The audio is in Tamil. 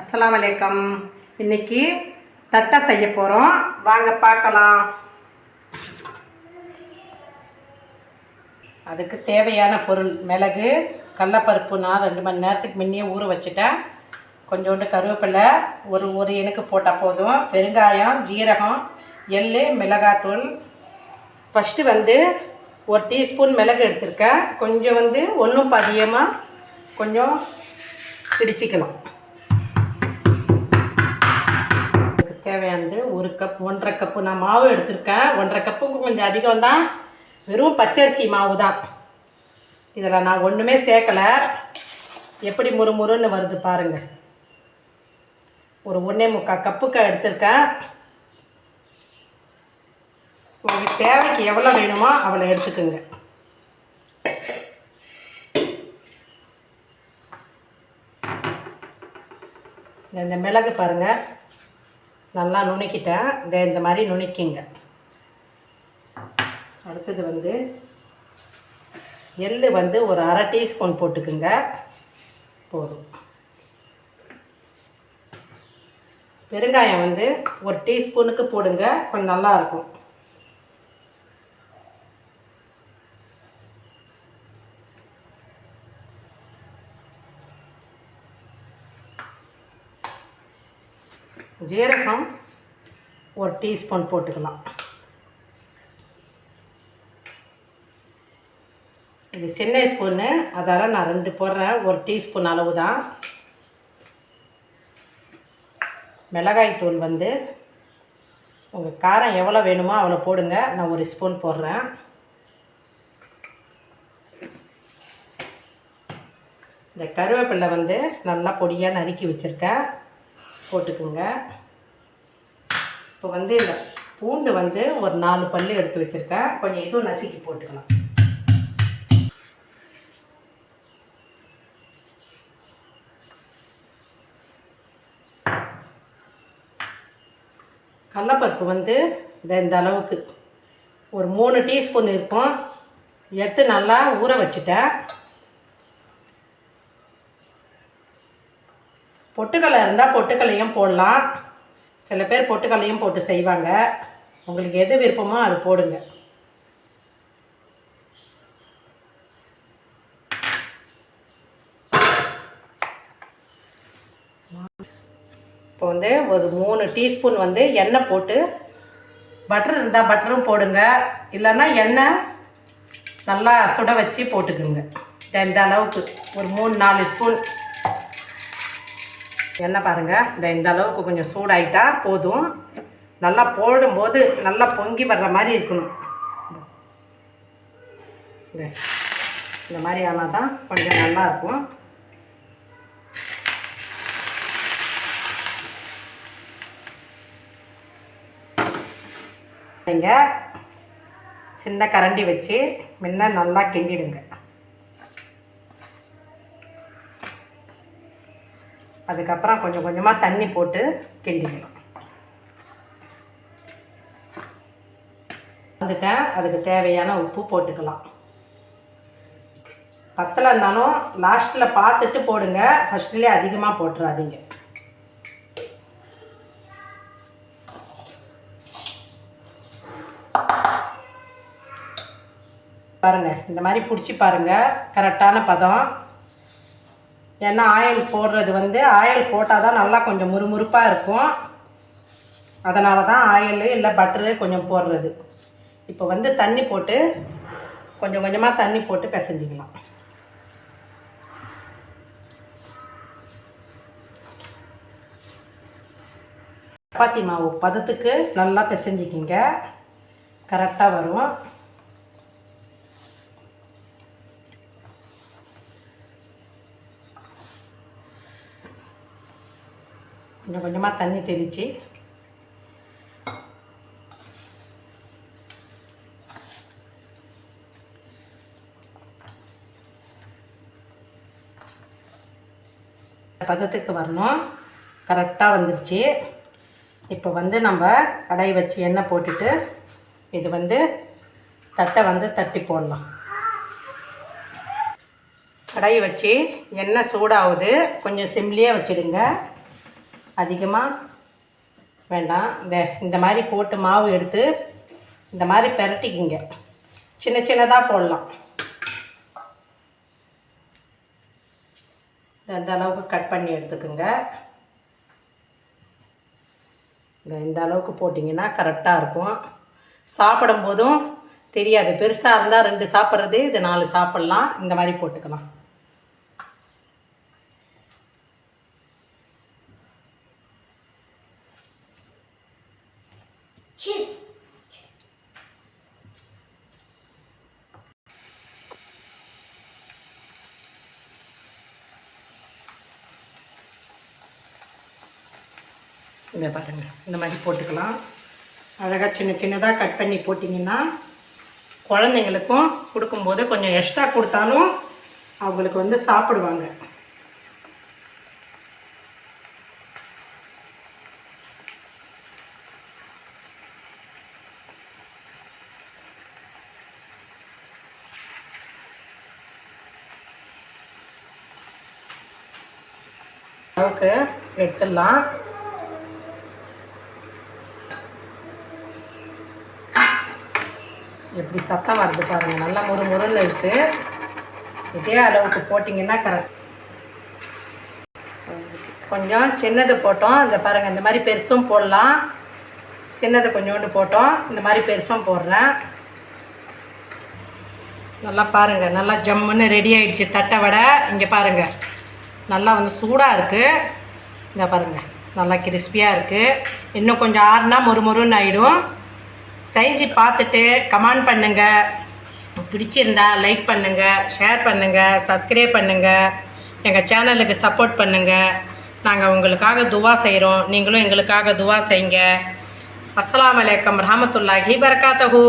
அஸ்லாம் வலைக்கம் இன்னைக்கு தட்டை செய்ய போகிறோம் வாங்க பார்க்கலாம். அதுக்கு தேவையான பொருள் மிளகு கடலப்பருப்பு நான் ரெண்டு மணி நேரத்துக்கு முன்னே ஊற வச்சுட்டேன். கொஞ்சோண்டு கருவேப்பிலை ஒரு ஒரு இனுக்கு போட்டால் போதும். பெருங்காயம் ஜீரகம் எள் மிளகாத்தூள். ஃபஸ்ட்டு வந்து ஒரு டீஸ்பூன் மிளகு எடுத்திருக்கேன். கொஞ்சம் வந்து ஒன்றும் பதியமாக கொஞ்சம் பிடிச்சிக்கலாம் தேவையானது. ஒரு கப் ஒன்றரை கப்பு நான் மாவு எடுத்திருக்கேன். ஒன்றரை கப்புக்கு கொஞ்சம் அதிகம் தான் வெறும் பச்சரிசி மாவு தான் இதில் நான் ஒன்றுமே சேர்க்கலை. எப்படி முறுமுறுன்னு வருது பாருங்கள் ஒரு ஒன்றே முக்கால் கப்புக்கு எடுத்திருக்கேன். உங்களுக்கு தேவைக்கு எவ்வளோ வேணுமோ அவ்வளோ எடுத்துக்கோங்க. இந்த மிளகு பாருங்கள் நல்லா நுணுக்கிட்டேன். இந்த இந்த மாதிரி நுணுக்கிங்க. அடுத்தது வந்து எள் வந்து ஒரு அரை டீஸ்பூன் போட்டுக்குங்க. போதும். பெருங்காயம் வந்து ஒரு டீஸ்பூனுக்கு போடுங்க. கொஞ்சம் நல்லாயிருக்கும் ஜீரகம் ஒரு டீஸ்பூன் போட்டுக்கலாம். இது சின்ன ஸ்பூன்னு அதால் நான் ரெண்டு போடுறேன். ஒரு டீஸ்பூன் அளவு தான் மிளகாய் தூள் வந்து உங்கள் காரம் எவ்வளோ வேணுமோ அவ்வளோ போடுங்க. நான் ஒரு ஸ்பூன் போடுறேன். இந்த கருவேப்பிலை வந்து நல்லா பொடியாக நறுக்கி வச்சுருக்கேன். போட்டுக்குங்க. இப்போ வந்து இந்த பூண்டு வந்து ஒரு நாலு பல்லு எடுத்து வச்சுருக்கேன். கொஞ்சம் இதுவும் நசுக்கி போட்டுக்கலாம். கடலப்பருப்பு வந்து இந்த இந்த அளவுக்கு. ஒரு மூணு டீஸ்பூன் இருக்கும். எடுத்து நல்லா ஊற வச்சுட்டேன். பொட்டுக்கடலை இருந்தால் பொட்டுக்கல்லையும் போடலாம். சில பேர் பொட்டுக்கடலையும் போட்டு செய்வாங்க. உங்களுக்கு எது விருப்பமோ அது போடுங்க. இப்போ வந்து ஒரு மூணு டீஸ்பூன் வந்து எண்ணெய் போட்டு பட்டர் இருந்தால் பட்டரும் போடுங்க. இல்லைன்னா எண்ணெய் நல்லா சுட வச்சு போட்டுக்குங்க. இந்த அளவுக்கு. ஒரு மூணு நாலு ஸ்பூன் எண்ணெய் பாருங்கள் இந்த இந்த அளவுக்கு கொஞ்சம் சூடாயிட்டா போதும். நல்லா போடும்போது நல்லா பொங்கி வர்ற மாதிரி இருக்கணும். இந்த இந்த மாதிரி ஆனால் தான் கொஞ்சம் நல்லாயிருக்கும் நீங்கள் சின்ன கரண்டி வச்சு முன்ன நல்லா கிண்டிடுங்க. அதுக்கப்புறம் கொஞ்சம் கொஞ்சமாக தண்ணி போட்டு கிண்டிக்கணும். வந்துட்டேன் அதுக்கு தேவையான உப்பு போட்டுக்கலாம். பத்தலைன்னாலும் லாஸ்ட்டில் பார்த்துட்டு போடுங்க. ஃபஸ்ட்லேயே அதிகமாக போட்டுறாதீங்க. பாருங்கள் இந்த மாதிரி பிடிச்சி பாருங்கள் கரெக்டான பதம். ஏன்னா ஆயில் போடுறது வந்து ஆயில் போட்டால் தான் நல்லா கொஞ்சம் முறுமுறுப்பாக இருக்கும். அதனால தான் ஆயில் இல்லை பட்டரு கொஞ்சம் போடுறது. இப்போ வந்து தண்ணி போட்டு கொஞ்சம் கொஞ்சமாக தண்ணி போட்டு பிசைஞ்சிக்கலாம். சப்பாத்தி மாவு பதத்துக்கு நல்லா பிசைஞ்சிக்கிங்க. கரெக்டாக வரும். கொஞ்சம் கொஞ்சமாக தண்ணி தெளித்து பதத்துக்கு வரணும். கரெக்டாக வந்துடுச்சு இப்போ வந்து நம்ம கடாய் வச்சு எண்ணெய் போட்டுட்டு இது வந்து தட்டை வந்து தட்டி போடலாம். கடாய் வச்சு எண்ணெய் சூடாகுது. கொஞ்சம் சிம்லியே வச்சுடுங்க. அதிகமாக வேண்டாம். இந்த இந்த மாதிரி போட்டு மாவு எடுத்து இந்த மாதிரி பெரட்டிக்கிங்க. சின்ன சின்னதாக போடலாம். இந்த அளவுக்கு கட் பண்ணி எடுத்துக்கோங்க. இந்த இந்த அளவுக்கு போட்டிங்கன்னா கரெக்டாக இருக்கும். சாப்பிடும் போதும் தெரியாது. பெருசாக இருந்தால் ரெண்டு சாப்பிட்றது இது நாலு சாப்பிட்லாம். இந்த மாதிரி போட்டுக்கலாம். இந்த பாருங்க. இந்த மாதிரி போட்டுக்கலாம். அழகாக சின்ன சின்னதாக கட் பண்ணி போட்டிங்கன்னா குழந்தைங்களுக்கும் கொடுக்கும்போது கொஞ்சம் எக்ஸ்ட்ரா கொடுத்தாலும் அவங்களுக்கு வந்து சாப்பிடுவாங்க. அளவுக்கு எடுத்துடலாம். எப்படி சத்தம் வருது பாருங்கள் நல்லா முறு முருன்னு இருக்குது இதே அளவுக்கு போட்டிங்கன்னா கரெக்ட் கொஞ்சம் சின்னது போட்டோம். இந்த பாருங்கள் இந்த மாதிரி பெருசும் போடலாம். சின்னது கொஞ்சோண்டு போட்டோம். இந்த மாதிரி பெருசும் போடுறேன். நல்லா பாருங்கள் நல்லா ஜம்முன்னு ரெடி ஆயிடுச்சு தட்டை வடை. இங்கே பாருங்கள் நல்லா வந்து சூடாக இருக்குது இந்த பாருங்கள் நல்லா கிறிஸ்பியாக இருக்குது இன்னும் கொஞ்சம் ஆறுனா மொறு மொறுன்னு ஆகிடும் செஞ்சு பார்த்துட்டு கமெண்ட் பண்ணுங்கள் பிடிச்சிருந்தா லைக் பண்ணுங்கள் ஷேர் பண்ணுங்கள் சப்ஸ்கிரைப் பண்ணுங்கள் எங்கள் சேனலுக்கு சப்போர்ட் பண்ணுங்கள் நாங்கள் உங்களுக்காக துவா செய்கிறோம் நீங்களும் எங்களுக்காக துவா செய்யுங்க. அஸ்லாம் வலைக்கம் ரஹமத்துல்லாஹி பரகாத்தஹூ